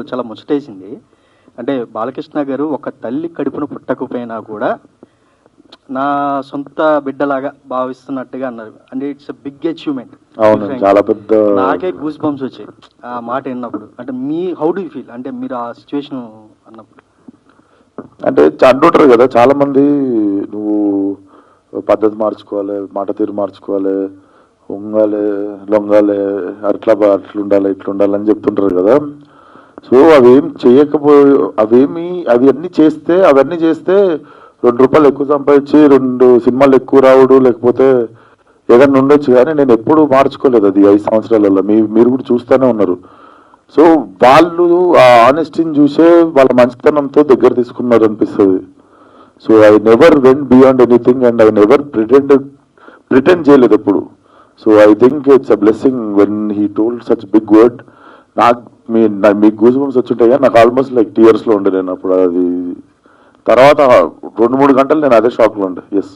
చాలా ముచ్చటేసింది. అంటే బాలకృష్ణ గారు ఒక తల్లి కడుపున పుట్టకపోయినా కూడా నా సొంత బిడ్డలాగా భావిస్తున్నట్టుగా అన్నారు. అంటే ఇట్స్ బిగ్ అచీవ్మెంట్. అవును చాలా పెద్ద నాకే గూస్ బంప్స్ వచ్చాయి ఆ మాట విన్నప్పుడు. అంటే మీ హౌ డూ ఫీల్ అంటే మీరు ఆ సిచ్యువేషన్ అన్నప్పుడు. అంటే అంటుంటారు కదా చాలా మంది నువ్వు పద్ధతి మార్చుకోవాలి మాట తీరు మార్చుకోవాలి ఉంగాలి లొంగాలి అట్లా బా- అట్లా ఉండాలి ఇట్లా ఉండాలి అని చెప్తుంటారు కదా. సో అవేం చేయకపో అవేమి అవి అన్ని చేస్తే అవన్నీ చేస్తే రెండు రూపాయలు ఎక్కువ సంపాదించి రెండు సినిమాలు ఎక్కువ రావడు లేకపోతే ఏదైనా ఉండొచ్చు. కానీ నేను ఎప్పుడు మార్చుకోలేదు అది ఐదు సంవత్సరాలలో మీ మీరు కూడా చూస్తూనే ఉన్నారు. సో వాళ్ళు ఆ ఆనెస్టీని చూసే వాళ్ళ మంచితనంతో దగ్గర తీసుకున్నారు అనిపిస్తుంది. So I never went beyond anything and I never pretend pretend చేయలేదు ఎప్పుడు. So I think it's a blessing when he told such big word. నాకు మీ మీకు గూస్ బంప్స్ వచ్చుంటాయి? నాకు ఆల్మోస్ట్ లైక్ టీయర్స్లో ఉండే నేను అప్పుడు. అది తర్వాత రెండు మూడు గంటలు నేను అదే షాక్లో ఉండే. ఎస్